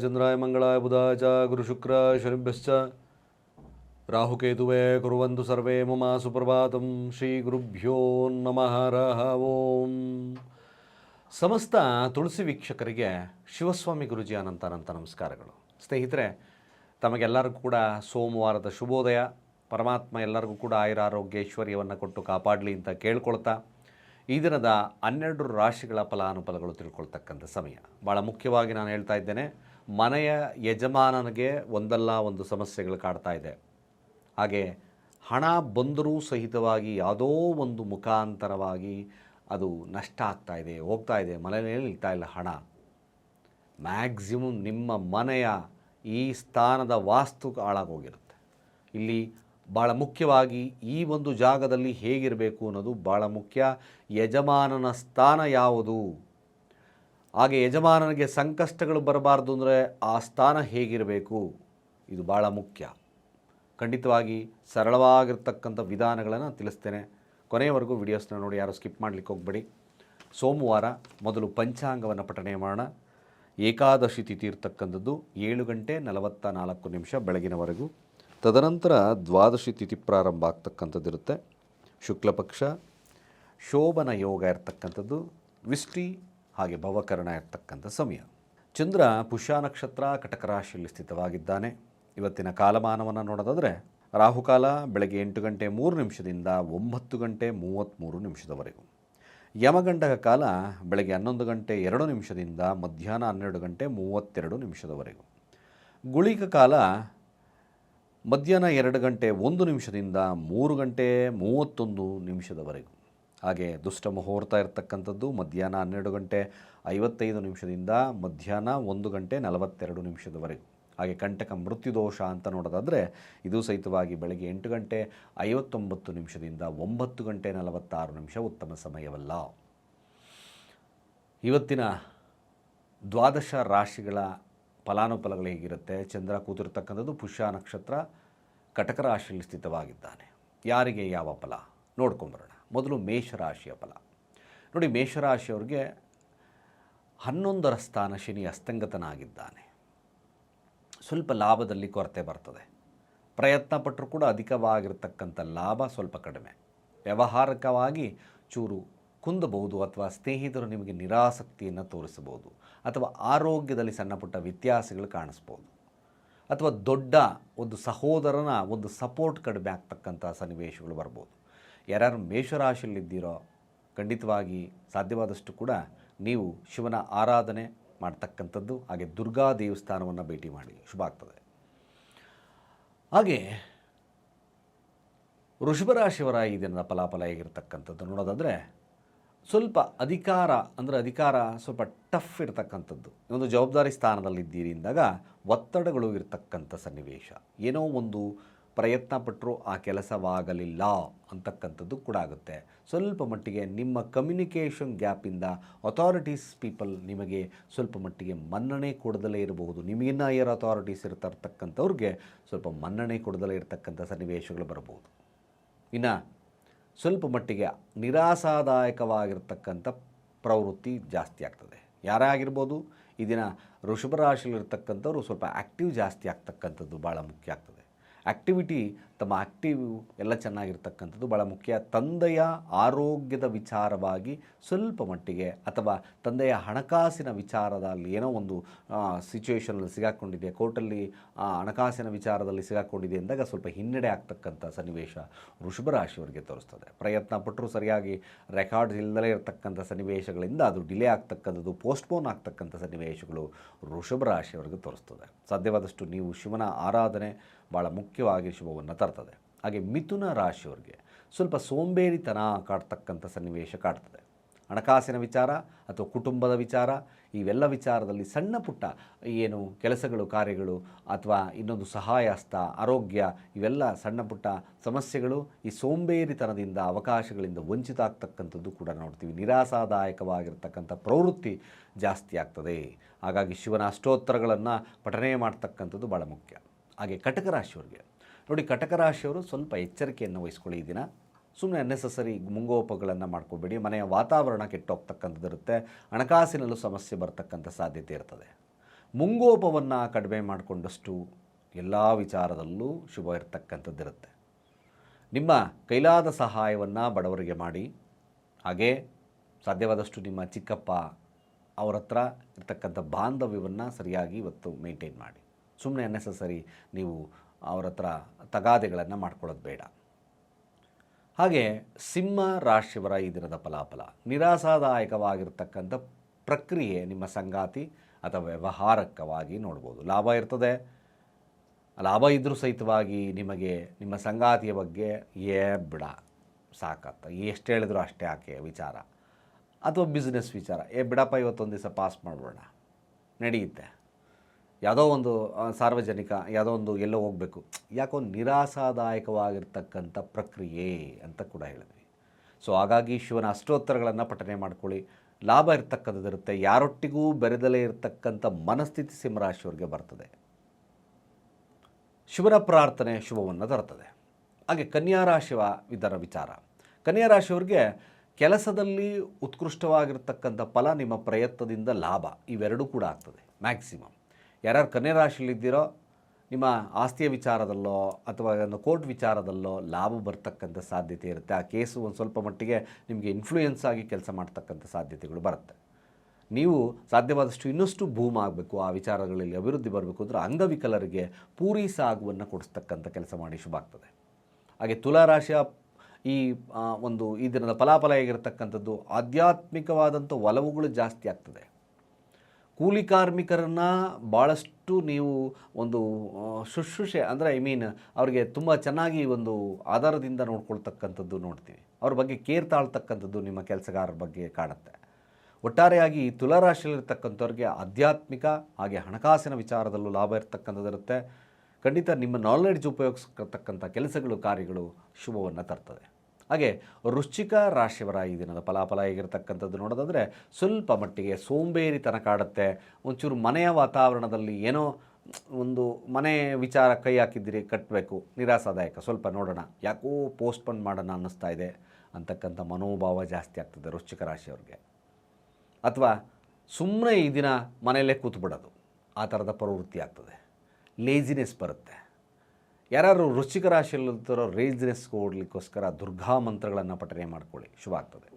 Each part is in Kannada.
ಚಂದ್ರಾಯ ಮಂಗಳಾಯ ಬುಧಾಯ ಚ ಗುರು ಶುಕ್ರ ಶನಿಭ್ಯಶ್ಚ ರಾಹುಕೇತುವೇ ಕುರುವಂತು ಸರ್ವೇ ಮಮ ಸುಪ್ರಭಾತಂ ಶ್ರೀ ಗುರುಭ್ಯೋ ನಮಃ ರಹ ಓಂ ಸಮಸ್ತ ತುಳಸಿ ವೀಕ್ಷಕರಿಗೆ ಶಿವಸ್ವಾಮಿ ಗುರುಜಿ ಅನಂತ ಅನಂತ ನಮಸ್ಕಾರಗಳು. ಸ್ನೇಹಿತರೆ, ತಮಗೆಲ್ಲರಿಗೂ ಕೂಡ ಸೋಮವಾರದ ಶುಭೋದಯ. ಪರಮಾತ್ಮ ಎಲ್ಲರಿಗೂ ಕೂಡ ಆಯುರಾರೋಗ್ಯ, ಐಶ್ವರ್ಯವನ್ನು ಕೊಟ್ಟು ಕಾಪಾಡಲಿ ಅಂತ ಕೇಳ್ಕೊಳ್ತಾ ಈ ದಿನದ ಹನ್ನೆರಡು ರಾಶಿಗಳ ಫಲಾನುಫಲಗಳು ತಿಳ್ಕೊಳ್ತಕ್ಕಂಥ ಸಮಯ. ಭಾಳ ಮುಖ್ಯವಾಗಿ ನಾನು ಹೇಳ್ತಾ ಇದ್ದೇನೆ, ಮನೆಯ ಯಜಮಾನನಿಗೆ ಒಂದಲ್ಲ ಒಂದು ಸಮಸ್ಯೆಗಳು ಕಾಡ್ತಾ ಇದೆ. ಹಾಗೆ ಹಣ ಬಂದರೂ ಸಹಿತವಾಗಿ ಯಾವುದೋ ಒಂದು ಮುಖಾಂತರವಾಗಿ ಅದು ನಷ್ಟ ಆಗ್ತಾ ಇದೆ, ಹೋಗ್ತಾ ಇದೆ, ಮನೆಯಲ್ಲಿ ನಿಲ್ತಾ ಇಲ್ಲ ಹಣ. ಮ್ಯಾಕ್ಸಿಮಮ್ ನಿಮ್ಮ ಮನೆಯ ಈ ಸ್ಥಾನದ ವಾಸ್ತು ಹಾಳಾಗೋಗಿರುತ್ತೆ. ಇಲ್ಲಿ ಭಾಳ ಮುಖ್ಯವಾಗಿ ಈ ಒಂದು ಜಾಗದಲ್ಲಿ ಹೇಗಿರಬೇಕು ಅನ್ನೋದು ಭಾಳ ಮುಖ್ಯ. ಯಜಮಾನನ ಸ್ಥಾನ ಯಾವುದು? ಹಾಗೆ ಯಜಮಾನನಿಗೆ ಸಂಕಷ್ಟಗಳು ಬರಬಾರ್ದು ಅಂದರೆ ಆ ಸ್ಥಾನ ಹೇಗಿರಬೇಕು? ಇದು ಭಾಳ ಮುಖ್ಯ. ಖಂಡಿತವಾಗಿ ಸರಳವಾಗಿರ್ತಕ್ಕಂಥ ವಿಧಾನಗಳನ್ನು ತಿಳಿಸ್ತೇನೆ. ಕೊನೆಯವರೆಗೂ ವಿಡಿಯೋಸ್ನ ನೋಡಿ, ಯಾರು ಸ್ಕಿಪ್ ಮಾಡಲಿಕ್ಕೆ ಹೋಗಬೇಡಿ. ಸೋಮವಾರ ಮೊದಲು ಪಂಚಾಂಗವನ್ನು ಪಠಣೆ ಮಾಡೋಣ. ಏಕಾದಶಿ ತಿಥಿ ಇರ್ತಕ್ಕಂಥದ್ದು ಏಳು ಗಂಟೆ ನಲವತ್ತ ನಾಲ್ಕು ನಿಮಿಷ ಬೆಳಗಿನವರೆಗೂ. ತದನಂತರ ದ್ವಾದಶಿ ತಿಥಿ ಪ್ರಾರಂಭ ಆಗ್ತಕ್ಕಂಥದ್ದಿರುತ್ತೆ. ಶುಕ್ಲಪಕ್ಷ, ಶೋಭನ ಯೋಗ ಇರ್ತಕ್ಕಂಥದ್ದು ವಿಷ್ಟಿ ಹಾಗೆ ಭವಕರಣ ಇರ್ತಕ್ಕಂಥ ಸಮಯ. ಚಂದ್ರ ಪುಷ್ಯ ನಕ್ಷತ್ರ ಕಟಕ ರಾಶಿಯಲ್ಲಿ ಸ್ಥಿತವಾಗಿದ್ದಾನೆ. ಇವತ್ತಿನ ಕಾಲಮಾನವನ್ನು ನೋಡೋದಾದರೆ ರಾಹುಕಾಲ ಬೆಳಗ್ಗೆ ಎಂಟು ಗಂಟೆ ಮೂರು ನಿಮಿಷದಿಂದ ಒಂಬತ್ತು ಗಂಟೆ ಮೂವತ್ತ್ಮೂರು ನಿಮಿಷದವರೆಗೂ. ಯಮಗಂಡಕ ಕಾಲ ಬೆಳಗ್ಗೆ ಹನ್ನೊಂದು ಗಂಟೆ ಎರಡು ನಿಮಿಷದಿಂದ ಮಧ್ಯಾಹ್ನ ಹನ್ನೆರಡು ಗಂಟೆ ಮೂವತ್ತೆರಡು ನಿಮಿಷದವರೆಗೂ. ಗುಳಿಕ ಕಾಲ ಮಧ್ಯಾಹ್ನ ಎರಡು ಗಂಟೆ ಒಂದು ನಿಮಿಷದಿಂದ ಮೂರು ಗಂಟೆ ಮೂವತ್ತೊಂದು ನಿಮಿಷದವರೆಗೂ. ಹಾಗೆ ದುಷ್ಟ ಮುಹೂರ್ತ ಇರತಕ್ಕಂಥದ್ದು ಮಧ್ಯಾಹ್ನ ಹನ್ನೆರಡು ಗಂಟೆ ಐವತ್ತೈದು ನಿಮಿಷದಿಂದ ಮಧ್ಯಾಹ್ನ ಒಂದು ಗಂಟೆ ನಲವತ್ತೆರಡು ನಿಮಿಷದವರೆಗೂ. ಹಾಗೆ ಕಂಟಕ ಮೃತ್ಯುದೋಷ ಅಂತ ನೋಡೋದಾದರೆ ಇದು ಸಹಿತವಾಗಿ ಬೆಳಗ್ಗೆ ಎಂಟು ಗಂಟೆ ಐವತ್ತೊಂಬತ್ತು ನಿಮಿಷದಿಂದ ಒಂಬತ್ತು ಗಂಟೆ ನಲವತ್ತಾರು ನಿಮಿಷ ಉತ್ತಮ ಸಮಯವಲ್ಲ. ಇವತ್ತಿನ ದ್ವಾದಶ ರಾಶಿಗಳ ಫಲಾನುಫಲಗಳು ಹೇಗಿರುತ್ತೆ, ಚಂದ್ರ ಕೂತಿರ್ತಕ್ಕಂಥದ್ದು ಪುಷ್ಯ ನಕ್ಷತ್ರ ಕಟಕ ರಾಶಿಯಲ್ಲಿ ಸ್ಥಿತವಾಗಿದ್ದಾನೆ. ಯಾರಿಗೆ ಯಾವ ಫಲ? ನೋಡ್ಕೊಂಬರೋಣ. ಮೊದಲು ಮೇಷರಾಶಿಯ ಫಲ. ನೋಡಿ, ಮೇಷರಾಶಿಯವ್ರಿಗೆ ಹನ್ನೊಂದರ ಸ್ಥಾನ ಶನಿ ಅಸ್ತಂಗತನಾಗಿದ್ದಾನೆ. ಸ್ವಲ್ಪ ಲಾಭದಲ್ಲಿ ಕೊರತೆ ಬರ್ತದೆ. ಪ್ರಯತ್ನ ಪಟ್ಟರೂ ಕೂಡ ಅಧಿಕವಾಗಿರ್ತಕ್ಕಂಥ ಲಾಭ ಸ್ವಲ್ಪ ಕಡಿಮೆ. ವ್ಯವಹಾರಿಕವಾಗಿ ಚೂರು ಕುಂದಬಹುದು ಅಥವಾ ಸ್ನೇಹಿತರು ನಿಮಗೆ ನಿರಾಸಕ್ತಿಯನ್ನು ತೋರಿಸಬಹುದು ಅಥವಾ ಆರೋಗ್ಯದಲ್ಲಿ ಸಣ್ಣಪುಟ್ಟ ವ್ಯತ್ಯಾಸಗಳು ಕಾಣಿಸ್ಬೋದು ಅಥವಾ ದೊಡ್ಡ ಒಂದು ಸಹೋದರನ ಒಂದು ಸಪೋರ್ಟ್ ಕಡಿಮೆ ಆಗ್ತಕ್ಕಂಥ ಸನ್ನಿವೇಶಗಳು ಬರ್ಬೋದು. ಯಾರ್ಯಾರು ಮೇಷರಾಶಿಯಲ್ಲಿದ್ದೀರೋ ಖಂಡಿತವಾಗಿ ಸಾಧ್ಯವಾದಷ್ಟು ಕೂಡ ನೀವು ಶಿವನ ಆರಾಧನೆ ಮಾಡ್ತಕ್ಕಂಥದ್ದು, ಹಾಗೆ ದುರ್ಗಾ ದೇವಸ್ಥಾನವನ್ನು ಭೇಟಿ ಮಾಡಿ, ಶುಭ ಆಗ್ತದೆ. ಹಾಗೆ ವೃಷಭರಾಶಿಯವರ ಈ ದಿನದ ಫಲಾಫಲ ಹೇಗಿರ್ತಕ್ಕಂಥದ್ದು ನೋಡೋದಾದರೆ ಸ್ವಲ್ಪ ಅಧಿಕಾರ ಅಂದರೆ ಅಧಿಕಾರ ಸ್ವಲ್ಪ ಟಫ್ ಇರತಕ್ಕಂಥದ್ದು. ಒಂದು ಜವಾಬ್ದಾರಿ ಸ್ಥಾನದಲ್ಲಿದ್ದೀರಿ ಅಂದಾಗ ಒತ್ತಡಗಳು ಇರತಕ್ಕಂಥ ಸನ್ನಿವೇಶ. ಏನೋ ಒಂದು ಪ್ರಯತ್ನ ಪಟ್ಟರೂ ಆ ಕೆಲಸವಾಗಲಿಲ್ಲ ಅಂತಕ್ಕಂಥದ್ದು ಕೂಡ ಆಗುತ್ತೆ. ಸ್ವಲ್ಪ ಮಟ್ಟಿಗೆ ನಿಮ್ಮ ಕಮ್ಯುನಿಕೇಷನ್ ಗ್ಯಾಪಿಂದ ಅಥಾರಿಟೀಸ್ ಪೀಪಲ್ ನಿಮಗೆ ಸ್ವಲ್ಪ ಮಟ್ಟಿಗೆ ಮನ್ನಣೆ ಕೊಡದಲೇ ಇರಬಹುದು. ನಿಮಗಿನ್ನ ಹೈಯರ್ ಅಥಾರಿಟೀಸ್ ಇರ್ತಕ್ಕಂಥವ್ರಿಗೆ ಸ್ವಲ್ಪ ಮನ್ನಣೆ ಕೊಡದಲೇ ಇರತಕ್ಕಂಥ ಸನ್ನಿವೇಶಗಳು ಬರಬಹುದು. ಇನ್ನು ಸ್ವಲ್ಪ ಮಟ್ಟಿಗೆ ನಿರಾಸಾದಾಯಕವಾಗಿರ್ತಕ್ಕಂಥ ಪ್ರವೃತ್ತಿ ಜಾಸ್ತಿ ಆಗ್ತದೆ. ಯಾರೇ ಆಗಿರ್ಬೋದು, ಈ ದಿನ ವೃಷಭ ರಾಶಿಯಲ್ಲಿರ್ತಕ್ಕಂಥವ್ರು ಸ್ವಲ್ಪ ಆ್ಯಕ್ಟಿವ್ ಜಾಸ್ತಿ ಆಗ್ತಕ್ಕಂಥದ್ದು ಭಾಳ ಮುಖ್ಯ ಆಗ್ತದೆ. ಆ್ಯಕ್ಟಿವಿಟಿ ತಮ್ಮ ಆ್ಯಕ್ಟಿವ್ ಎಲ್ಲ ಚೆನ್ನಾಗಿರ್ತಕ್ಕಂಥದ್ದು ಭಾಳ ಮುಖ್ಯ. ತಂದೆಯ ಆರೋಗ್ಯದ ವಿಚಾರವಾಗಿ ಸ್ವಲ್ಪ ಮಟ್ಟಿಗೆ ಅಥವಾ ತಂದೆಯ ಹಣಕಾಸಿನ ವಿಚಾರದಲ್ಲಿ ಏನೋ ಒಂದು ಸಿಚುವೇಷನಲ್ಲಿ ಸಿಗಾಕೊಂಡಿದೆ. ಕೋರ್ಟಲ್ಲಿ ಹಣಕಾಸಿನ ವಿಚಾರದಲ್ಲಿ ಸಿಗಾಕೊಂಡಿದೆ ಅಂದಾಗ ಸ್ವಲ್ಪ ಹಿನ್ನಡೆ ಆಗ್ತಕ್ಕಂಥ ಸನ್ನಿವೇಶ ರಾಶಿಯವರಿಗೆ ತೋರಿಸ್ತದೆ. ಪ್ರಯತ್ನ ಪಟ್ಟರೂ ಸರಿಯಾಗಿ ರೆಕಾರ್ಡ್ಸ್ ಇಲ್ಲದಲೇ ಇರತಕ್ಕಂಥ ಸನ್ನಿವೇಶಗಳಿಂದ ಅದು ಡಿಲೇ ಆಗ್ತಕ್ಕಂಥದ್ದು ಪೋಸ್ಟ್ಪೋನ್ ಆಗ್ತಕ್ಕಂಥ ಸನ್ನಿವೇಶಗಳು ರಾಶಿಯವರಿಗೆ ತೋರಿಸ್ತದೆ. ಸಾಧ್ಯವಾದಷ್ಟು ನೀವು ಶಿವನ ಆರಾಧನೆ ಭಾಳ ಮುಖ್ಯವಾಗಿ ಶುಭವನ್ನು ತರ್ತದೆ. ಹಾಗೆ ಮಿಥುನ ರಾಶಿಯವರಿಗೆ ಸ್ವಲ್ಪ ಸೋಂಬೇರಿತನ ಕಾಡ್ತಕ್ಕಂಥ ಸನ್ನಿವೇಶ ಕಾಡ್ತದೆ. ಹಣಕಾಸಿನ ವಿಚಾರ ಅಥವಾ ಕುಟುಂಬದ ವಿಚಾರ, ಇವೆಲ್ಲ ವಿಚಾರದಲ್ಲಿ ಸಣ್ಣ ಪುಟ್ಟ ಏನು ಕೆಲಸಗಳು, ಕಾರ್ಯಗಳು ಅಥವಾ ಇನ್ನೊಂದು ಸಹಾಯಸ್ಥ, ಆರೋಗ್ಯ ಇವೆಲ್ಲ ಸಣ್ಣ ಪುಟ್ಟ ಸಮಸ್ಯೆಗಳು ಈ ಸೋಂಬೇರಿತನದಿಂದ ಅವಕಾಶಗಳಿಂದ ವಂಚಿತ ಆಗ್ತಕ್ಕಂಥದ್ದು ಕೂಡ ನೋಡ್ತೀವಿ. ನಿರಾಸಾದಾಯಕವಾಗಿರ್ತಕ್ಕಂಥ ಪ್ರವೃತ್ತಿ ಜಾಸ್ತಿ ಆಗ್ತದೆ. ಹಾಗಾಗಿ ಶಿವನ ಅಷ್ಟೋತ್ತರಗಳನ್ನು ಪಠನೆ ಮಾಡ್ತಕ್ಕಂಥದ್ದು ಭಾಳ ಮುಖ್ಯ. ಹಾಗೆ ಕಟಕ ರಾಶಿಯವರಿಗೆ. ನೋಡಿ, ಕಟಕ ರಾಶಿಯವರು ಸ್ವಲ್ಪ ಎಚ್ಚರಿಕೆಯನ್ನು ವಹಿಸ್ಕೊಳ್ಳಿ ಈ ದಿನ. ಸುಮ್ಮನೆ ಅನ್ನೆಸಸರಿ ಮುಂಗೋಪಗಳನ್ನು ಮಾಡ್ಕೋಬೇಡಿ. ಮನೆಯ ವಾತಾವರಣ ಕೆಟ್ಟೋಗ್ತಕ್ಕಂಥದ್ದು ಇರುತ್ತೆ ಹಣಕಾಸಿನಲ್ಲೂ ಸಮಸ್ಯೆ ಬರ್ತಕ್ಕಂಥ ಸಾಧ್ಯತೆ ಇರ್ತದೆ. ಮುಂಗೋಪವನ್ನು ಕಡಿಮೆ ಮಾಡಿಕೊಂಡಷ್ಟು ಎಲ್ಲ ವಿಚಾರದಲ್ಲೂ ಶುಭ ಇರತಕ್ಕಂಥದ್ದಿರುತ್ತೆ. ನಿಮ್ಮ ಕೈಲಾದ ಸಹಾಯವನ್ನು ಬಡವರಿಗೆ ಮಾಡಿ. ಹಾಗೇ ಸಾಧ್ಯವಾದಷ್ಟು ನಿಮ್ಮ ಚಿಕ್ಕಪ್ಪ ಅವರತ್ರ ಇರ್ತಕ್ಕಂಥ ಬಾಂಧವ್ಯವನ್ನು ಸರಿಯಾಗಿ ಇವತ್ತು ಮೇಂಟೈನ್ ಮಾಡಿ. ಸುಮ್ಮನೆ ಅನ್ನೆಸಸರಿ ನೀವು ಅವ್ರ ಹತ್ರ ತಗಾದೆಗಳನ್ನು ಮಾಡ್ಕೊಳ್ಳೋದು ಬೇಡ. ಹಾಗೆ ಸಿಂಹ ರಾಶಿಯವರ ಈ ದಿನದ ಫಲಾಫಲ, ನಿರಾಸಾದಾಯಕವಾಗಿರ್ತಕ್ಕಂಥ ಪ್ರಕ್ರಿಯೆ ನಿಮ್ಮ ಸಂಗಾತಿ ಅಥವಾ ವ್ಯವಹಾರಕವಾಗಿ ನೋಡ್ಬೋದು. ಲಾಭ ಇರ್ತದೆ. ಲಾಭ ಇದ್ದರೂ ಸಹಿತವಾಗಿ ನಿಮಗೆ ನಿಮ್ಮ ಸಂಗಾತಿಯ ಬಗ್ಗೆ ಏ ಬಿಡ, ಸಾಕತ್ತ. ಎಷ್ಟು ಹೇಳಿದ್ರು ಅಷ್ಟೇ ಆಕೆ ವಿಚಾರ. ಅಥವಾ ಬಿಸ್ನೆಸ್ ವಿಚಾರ. ಏ ಬಿಡಪ್ಪ, ಇವತ್ತೊಂದು ದಿವಸ ಪಾಸ್ ಮಾಡಬೇಡ ನಡೆಯುತ್ತೆ ಯಾವುದೋ ಒಂದು ಸಾರ್ವಜನಿಕ ಯಾವುದೋ ಒಂದು ಎಲ್ಲೋ ಹೋಗಬೇಕು. ಯಾಕೋ ನಿರಾಸಾದಾಯಕವಾಗಿರ್ತಕ್ಕಂಥ ಪ್ರಕ್ರಿಯೆ ಅಂತ ಕೂಡ ಹೇಳಿದ್ವಿ. ಸೊ, ಹಾಗಾಗಿ ಶಿವನ ಅಷ್ಟೋತ್ತರಗಳನ್ನು ಪಠನೆ ಮಾಡ್ಕೊಳ್ಳಿ. ಲಾಭ ಇರ್ತಕ್ಕಂಥದ್ದಿರುತ್ತೆ. ಯಾರೊಟ್ಟಿಗೂ ಬೆರೆದಲೇ ಇರತಕ್ಕಂಥ ಮನಸ್ಥಿತಿ ಸಿಂಹರಾಶಿಯವ್ರಿಗೆ ಬರ್ತದೆ. ಶಿವನ ಪ್ರಾರ್ಥನೆ ಶುಭವನ್ನು ತರುತ್ತದೆ. ಹಾಗೆ ಕನ್ಯಾ ರಾಶಿಯ ಇದರ ವಿಚಾರ. ಕನ್ಯಾ ರಾಶಿಯವ್ರಿಗೆ ಕೆಲಸದಲ್ಲಿ ಉತ್ಕೃಷ್ಟವಾಗಿರ್ತಕ್ಕಂಥ ಫಲ ನಿಮ್ಮ ಪ್ರಯತ್ನದಿಂದ ಲಾಭ ಇವೆರಡೂ ಕೂಡ ಆಗ್ತದೆ. ಮ್ಯಾಕ್ಸಿಮಮ್ ಯಾರ್ಯಾರು ಕನ್ಯಾ ರಾಶಿಯಲ್ಲಿದ್ದೀರೋ ನಿಮ್ಮ ಆಸ್ತಿಯ ವಿಚಾರದಲ್ಲೋ ಅಥವಾ ಕೋರ್ಟ್ ವಿಚಾರದಲ್ಲೋ ಲಾಭ ಬರ್ತಕ್ಕಂಥ ಸಾಧ್ಯತೆ ಇರುತ್ತೆ. ಆ ಕೇಸು ಒಂದು ಸ್ವಲ್ಪ ಮಟ್ಟಿಗೆ ನಿಮಗೆ ಇನ್ಫ್ಲೂಯೆನ್ಸ್ ಆಗಿ ಕೆಲಸ ಮಾಡ್ತಕ್ಕಂಥ ಸಾಧ್ಯತೆಗಳು ಬರುತ್ತೆ. ನೀವು ಸಾಧ್ಯವಾದಷ್ಟು ಇನ್ನಷ್ಟು ಭೂಮ್ ಆಗಬೇಕು, ಆ ವಿಚಾರಗಳಲ್ಲಿ ಅಭಿವೃದ್ಧಿ ಬರಬೇಕು ಅಂದರೆ ಅಂಗವಿಕಲರಿಗೆ ಪೂರಿ ಸಾಗುವನ್ನು ಕೊಡಿಸ್ತಕ್ಕಂಥ ಕೆಲಸ ಮಾಡಿ ಶುಭ ಆಗ್ತದೆ. ಹಾಗೆ ತುಲಾರಾಶಿಯ ಈ ಒಂದು ಈ ದಿನದ ಫಲಾಫಲ ಆಗಿರತಕ್ಕಂಥದ್ದು ಆಧ್ಯಾತ್ಮಿಕವಾದಂಥ ಒಲವುಗಳು ಜಾಸ್ತಿ ಆಗ್ತದೆ. ಕೂಲಿ ಕಾರ್ಮಿಕರನ್ನು ಭಾಳಷ್ಟು ನೀವು ಒಂದು ಶುಶ್ರೂಷೆ, ಅಂದರೆ ಐ ಮೀನ್ ಅವ್ರಿಗೆ ತುಂಬ ಚೆನ್ನಾಗಿ ಒಂದು ಆಧಾರದಿಂದ ನೋಡ್ಕೊಳ್ತಕ್ಕಂಥದ್ದು ನೋಡ್ತೀವಿ. ಅವ್ರ ಬಗ್ಗೆ ಕೇರ್ ತಾಳ್ತಕ್ಕಂಥದ್ದು ನಿಮ್ಮ ಕೆಲಸಗಾರರ ಬಗ್ಗೆ ಕಾಣುತ್ತೆ. ಒಟ್ಟಾರೆಯಾಗಿ ತುಲಾರಾಶಿಯಲ್ಲಿರ್ತಕ್ಕಂಥವ್ರಿಗೆ ಆಧ್ಯಾತ್ಮಿಕ ಹಾಗೆ ಹಣಕಾಸಿನ ವಿಚಾರದಲ್ಲೂ ಲಾಭ ಇರತಕ್ಕಂಥದ್ದಿರುತ್ತೆ ಖಂಡಿತ ನಿಮ್ಮ ನಾಲೆಡ್ಜ್ ಉಪಯೋಗಿಸ್ತಕ್ಕಂಥ ಕೆಲಸಗಳು, ಕಾರ್ಯಗಳು ಶುಭವನ್ನು ತರ್ತದೆ. ಹಾಗೆ ವೃಶ್ಚಿಕ ರಾಶಿಯವರ ಈ ದಿನದ ಫಲಾಫಲ ಹೇಗಿರ್ತಕ್ಕಂಥದ್ದು ನೋಡೋದಾದರೆ ಸ್ವಲ್ಪ ಮಟ್ಟಿಗೆ ಸೋಂಬೇರಿತನ ಕಾಡುತ್ತೆ. ಒಂಚೂರು ಮನೆಯ ವಾತಾವರಣದಲ್ಲಿ ಏನೋ ಒಂದು ಮನೆ ವಿಚಾರ ಕೈ ಹಾಕಿದ್ದೀರಿ ಕಟ್ಟಬೇಕು ನಿರಾಸಾದಾಯಕ. ಸ್ವಲ್ಪ ನೋಡೋಣ. ಯಾಕೋ ಪೋಸ್ಟ್ಪೋನ್ ಮಾಡೋಣ ಅನ್ನಿಸ್ತಾ ಇದೆ ಅಂತಕ್ಕಂಥ ಮನೋಭಾವ ಜಾಸ್ತಿ ಆಗ್ತದೆ ವೃಶ್ಚಿಕ ರಾಶಿಯವ್ರಿಗೆ. ಅಥವಾ ಸುಮ್ಮನೆ ಈ ದಿನ ಮನೆಯಲ್ಲೇ ಕೂತ್ಬಿಡೋದು. ಆ ಥರದ ಪ್ರವೃತ್ತಿ ಆಗ್ತದೆ. ಲೇಜಿನೆಸ್ ಬರುತ್ತೆ. ಯಾರು ವೃಶ್ಚಿಕ ರಾಶಿಯಲ್ಲಿರ್ತಾರೋ ರೇಜ್ನೆಸ್ ಓಡಲಿಕ್ಕೋಸ್ಕರ ದುರ್ಗಾ ಮಂತ್ರಗಳನ್ನು ಪಠನೆ ಮಾಡ್ಕೊಳ್ಳಿ. ಶುಭ ಆಗ್ತದೆ.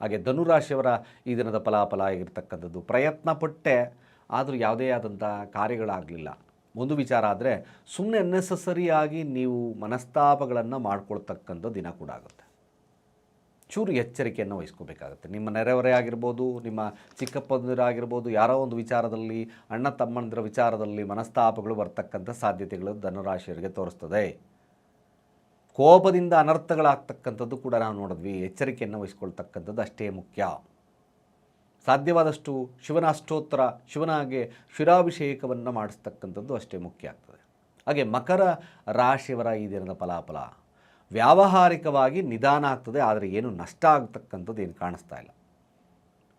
ಹಾಗೆ ಧನುರಾಶಿಯವರ ಈ ದಿನದ ಫಲಾಫಲ ಆಗಿರ್ತಕ್ಕಂಥದ್ದು ಪ್ರಯತ್ನ ಪಟ್ಟೆ, ಆದರೂ ಯಾವುದೇ ಆದಂಥ ಕಾರ್ಯಗಳಾಗಲಿಲ್ಲ. ಒಂದು ವಿಚಾರ ಆದರೆ ಸುಮ್ಮನೆ ಅನ್ನೆಸಸರಿಯಾಗಿ ನೀವು ಮನಸ್ತಾಪಗಳನ್ನು ಮಾಡ್ಕೊಳ್ತಕ್ಕಂಥ ದಿನ ಕೂಡ ಆಗುತ್ತೆ. ಚೂರು ಎಚ್ಚರಿಕೆಯನ್ನು ವಹಿಸ್ಕೋಬೇಕಾಗುತ್ತೆ. ನಿಮ್ಮ ನೆರೆಹೊರೆ ಆಗಿರ್ಬೋದು, ನಿಮ್ಮ ಚಿಕ್ಕಪ್ಪಂದಿರಾಗಿರ್ಬೋದು ಯಾರೋ ಒಂದು ವಿಚಾರದಲ್ಲಿ, ಅಣ್ಣ ತಮ್ಮಂದಿರ ವಿಚಾರದಲ್ಲಿ ಮನಸ್ತಾಪಗಳು ಬರ್ತಕ್ಕಂಥ ಸಾಧ್ಯತೆಗಳು ಧನುರಾಶಿಯರಿಗೆ ತೋರಿಸ್ತದೆ. ಕೋಪದಿಂದ ಅನರ್ಥಗಳಾಗ್ತಕ್ಕಂಥದ್ದು ಕೂಡ ನಾವು ನೋಡಿದ್ವಿ. ಎಚ್ಚರಿಕೆಯನ್ನು ವಹಿಸ್ಕೊಳ್ತಕ್ಕಂಥದ್ದು ಅಷ್ಟೇ ಮುಖ್ಯ. ಸಾಧ್ಯವಾದಷ್ಟು ಶಿವನ ಅಷ್ಟೋತ್ತರ ಶಿವನಾಗೆ ಶಿರಾಭಿಷೇಕವನ್ನು ಮಾಡಿಸ್ತಕ್ಕಂಥದ್ದು ಅಷ್ಟೇ ಮುಖ್ಯ ಆಗ್ತದೆ. ಹಾಗೆ ಮಕರ ರಾಶಿಯವರ ಈ ದಿನದ ಫಲಾಫಲ. ವ್ಯಾವಹಾರಿಕವಾಗಿ ನಿಧಾನ ಆಗ್ತದೆ, ಆದರೆ ಏನು ನಷ್ಟ ಆಗ್ತಕ್ಕಂಥದ್ದು ಏನು ಕಾಣಿಸ್ತಾ ಇಲ್ಲ.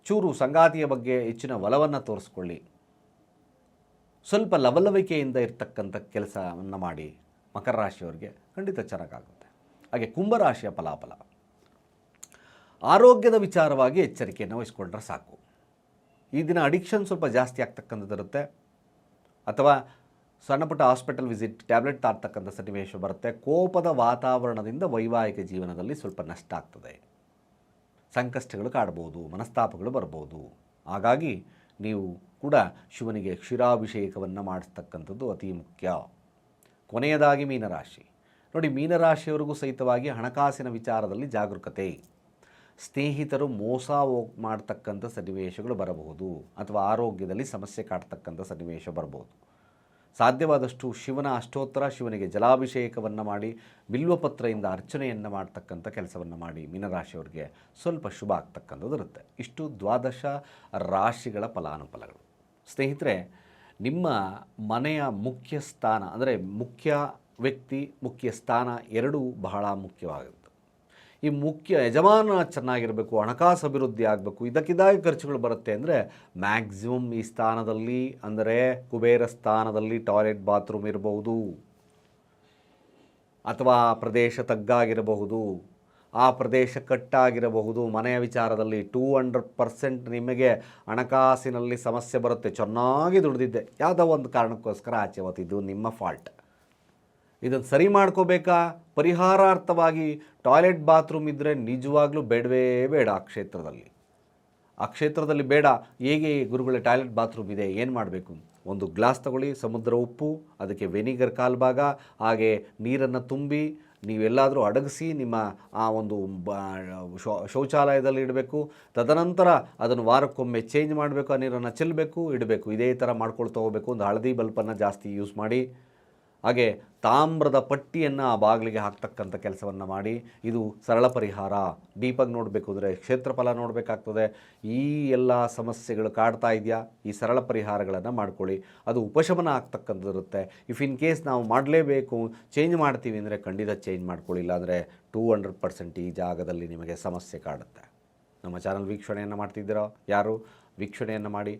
ಚೂರು ಸಂಗಾತಿಯ ಬಗ್ಗೆ ಹೆಚ್ಚಿನ ಒಲವನ್ನು ತೋರಿಸ್ಕೊಳ್ಳಿ. ಸ್ವಲ್ಪ ಲವಲವಿಕೆಯಿಂದ ಇರ್ತಕ್ಕಂಥ ಕೆಲಸವನ್ನು ಮಾಡಿ ಮಕರ ರಾಶಿಯವರಿಗೆ ಖಂಡಿತ ಚೆನ್ನಾಗಾಗುತ್ತೆ. ಹಾಗೆ ಕುಂಭರಾಶಿಯ ಫಲಾಫಲ. ಆರೋಗ್ಯದ ವಿಚಾರವಾಗಿ ಎಚ್ಚರಿಕೆಯನ್ನು ವಹಿಸ್ಕೊಂಡ್ರೆ ಸಾಕು. ಈ ದಿನ ಅಡಿಕ್ಷನ್ ಸ್ವಲ್ಪ ಜಾಸ್ತಿ ಆಗ್ತಕ್ಕಂಥದ್ದಿರುತ್ತೆ ಅಥವಾ ಸಣ್ಣ ಪುಟ್ಟ ಹಾಸ್ಪಿಟಲ್ ವಿಸಿಟ್, ಟ್ಯಾಬ್ಲೆಟ್ ತಾಡ್ತಕ್ಕಂಥ ಸನ್ನಿವೇಶ ಬರುತ್ತೆ. ಕೋಪದ ವಾತಾವರಣದಿಂದ ವೈವಾಹಿಕ ಜೀವನದಲ್ಲಿ ಸ್ವಲ್ಪ ನಷ್ಟ ಆಗ್ತದೆ. ಸಂಕಷ್ಟಗಳು ಕಾಡ್ಬೋದು, ಮನಸ್ತಾಪಗಳು ಬರ್ಬೋದು. ಹಾಗಾಗಿ ನೀವು ಕೂಡ ಶಿವನಿಗೆ ಕ್ಷೀರಾಭಿಷೇಕವನ್ನು ಮಾಡಿಸ್ತಕ್ಕಂಥದ್ದು ಅತಿ ಮುಖ್ಯ. ಕೊನೆಯದಾಗಿ ಮೀನರಾಶಿ. ನೋಡಿ, ಮೀನರಾಶಿಯವರಿಗೂ ಸಹಿತವಾಗಿ ಹಣಕಾಸಿನ ವಿಚಾರದಲ್ಲಿ ಜಾಗರೂಕತೆ. ಸ್ನೇಹಿತರು ಮೋಸ ಮಾಡ್ತಕ್ಕಂಥ ಸನ್ನಿವೇಶಗಳು ಬರಬಹುದು, ಅಥವಾ ಆರೋಗ್ಯದಲ್ಲಿ ಸಮಸ್ಯೆ ಕಾಡ್ತಕ್ಕಂಥ ಸನ್ನಿವೇಶ ಬರ್ಬೋದು ಸಾಧ್ಯವಾದಷ್ಟು ಶಿವನ ಅಷ್ಟೋತ್ತರ, ಶಿವನಿಗೆ ಜಲಾಭಿಷೇಕವನ್ನು ಮಾಡಿ ಬಿಲ್ವಪತ್ರೆಯಿಂದ ಅರ್ಚನೆಯನ್ನು ಮಾಡ್ತಕ್ಕಂಥ ಕೆಲಸವನ್ನು ಮಾಡಿ ಮೀನರಾಶಿಯವರಿಗೆ ಸ್ವಲ್ಪ ಶುಭ ಆಗ್ತಕ್ಕಂಥದ್ದು ಇರುತ್ತೆ. ಇಷ್ಟು ದ್ವಾದಶ ರಾಶಿಗಳ ಫಲಾನುಫಲಗಳು. ಸ್ನೇಹಿತರೆ, ನಿಮ್ಮ ಮನೆಯ ಮುಖ್ಯ ಸ್ಥಾನ, ಅಂದರೆ ಮುಖ್ಯ ವ್ಯಕ್ತಿ, ಮುಖ್ಯ ಸ್ಥಾನ ಎರಡೂ ಬಹಳ ಮುಖ್ಯವಾಗುತ್ತೆ ಈ ಮುಖ್ಯ ಯಜಮಾನ ಚೆನ್ನಾಗಿರಬೇಕು, ಹಣಕಾಸು ಅಭಿವೃದ್ಧಿ ಆಗಬೇಕು ಇದಕ್ಕಿದ್ದಾಗಿ ಖರ್ಚುಗಳು ಬರುತ್ತೆ ಅಂದರೆ ಮ್ಯಾಕ್ಸಿಮಮ್ ಈ ಸ್ಥಾನದಲ್ಲಿ ಅಂದರೆ ಕುಬೇರ ಸ್ಥಾನದಲ್ಲಿ ಟಾಯ್ಲೆಟ್ ಬಾತ್ರೂಮ್ ಇರಬಹುದು ಅಥವಾ ಪ್ರದೇಶ ತಗ್ಗಾಗಿರಬಹುದು, ಆ ಪ್ರದೇಶ ಕಟ್ಟಾಗಿರಬಹುದು. ಮನೆಯ ವಿಚಾರದಲ್ಲಿ ಟೂ ಹಂಡ್ರೆಡ್ ಪರ್ಸೆಂಟ್ ನಿಮಗೆ ಹಣಕಾಸಿನಲ್ಲಿ ಸಮಸ್ಯೆ ಬರುತ್ತೆ. ಚೆನ್ನಾಗಿ ದುಡಿದಿದ್ದೆ. ಯಾವುದೋ ಒಂದು ಕಾರಣಕ್ಕೋಸ್ಕರ ಆಚೆ ಹೊತ್ತಿದ್ದು ನಿಮ್ಮ ಫಾಲ್ಟ್ ಇದನ್ನು ಸರಿ ಮಾಡ್ಕೋಬೇಕಾ? ಪರಿಹಾರಾರ್ಥವಾಗಿ ಟಾಯ್ಲೆಟ್ ಬಾತ್ರೂಮ್ ಇದ್ದರೆ ನಿಜವಾಗ್ಲೂ ಬೇಡವೇ ಬೇಡ ಆ ಕ್ಷೇತ್ರದಲ್ಲಿ. ಆ ಕ್ಷೇತ್ರದಲ್ಲಿ ಬೇಡ. ಹೇಗೆ ಗುರುಗಳ ಟಾಯ್ಲೆಟ್ ಬಾತ್ರೂಮ್ ಇದೆ? ಏನು ಮಾಡಬೇಕು? ಒಂದು ಗ್ಲಾಸ್ ತಗೊಳ್ಳಿ, ಸಮುದ್ರ ಉಪ್ಪು, ಅದಕ್ಕೆ ವೆನಿಗರ್ ಕಾಲು ಭಾಗ ಹಾಗೆ ನೀರನ್ನು ತುಂಬಿ, ನೀವೆಲ್ಲಾದರೂ ಅಡಗಿಸಿ ನಿಮ್ಮ ಆ ಒಂದು ಶೌಚಾಲಯದಲ್ಲಿ ಇಡಬೇಕು. ತದನಂತರ ಅದನ್ನು ವಾರಕ್ಕೊಮ್ಮೆ ಚೇಂಜ್ ಮಾಡಬೇಕು, ಆ ನೀರನ್ನು ಚೆಲ್ಲಬೇಕು ಇಡಬೇಕು. ಇದೇ ಥರ ಮಾಡ್ಕೊಳ್ತಾ ಹೋಗಬೇಕು. ಒಂದು ಹಳದಿ ಬಲ್ಪನ್ನು ಜಾಸ್ತಿ ಯೂಸ್ ಮಾಡಿ. ಹಾಗೆ ತಾಮ್ರದ ಪಟ್ಟಿಯನ್ನು ಆ ಬಾಗಿಲಿಗೆ ಹಾಕ್ತಕ್ಕಂಥ ಕೆಲಸವನ್ನು ಮಾಡಿ, ಇದು ಸರಳ ಪರಿಹಾರ. ಡೀಪಾಗಿ ನೋಡಬೇಕು ಅಂದರೆ ಕ್ಷೇತ್ರಫಲ ನೋಡಬೇಕಾಗ್ತದೆ. ಈ ಎಲ್ಲ ಸಮಸ್ಯೆಗಳು ಕಾಡ್ತಾ ಇದೆಯಾ? ಈ ಸರಳ ಪರಿಹಾರಗಳನ್ನು ಮಾಡ್ಕೊಳ್ಳಿ. ಅದು ಉಪಶಮನ ಆಗ್ತಕ್ಕಂಥದ್ದಿರುತ್ತೆ. ಇಫ್ ಇನ್ ಕೇಸ್ ನಾವು ಮಾಡಲೇಬೇಕು ಚೇಂಜ್ ಮಾಡ್ತೀವಿ ಅಂದರೆ ಖಂಡಿತ ಚೇಂಜ್ ಮಾಡ್ಕೊಳ್ಳಿ. ಇಲ್ಲಾಂದರೆ ಟೂ ಹಂಡ್ರೆಡ್ ಪರ್ಸೆಂಟ್ ಈ ಜಾಗದಲ್ಲಿ ನಿಮಗೆ ಸಮಸ್ಯೆ ಕಾಡುತ್ತೆ. ನಮ್ಮ ಚಾನಲ್ ವೀಕ್ಷಣೆಯನ್ನು ಮಾಡ್ತಿದ್ದೀರೋ? ಯಾರು? ವೀಕ್ಷಣೆಯನ್ನು ಮಾಡಿ.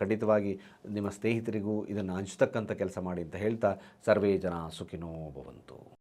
ಖಂಡಿತವಾಗಿ ನಿಮ್ಮ ಸ್ನೇಹಿತರಿಗೂ ಇದನ್ನು ಹಂಚ್ತಕ್ಕಂಥ ಕೆಲಸ ಮಾಡಿ ಅಂತ ಹೇಳ್ತಾ ಸರ್ವೇ ಜನ ಸುಖಿನೋ ಭವಂತು.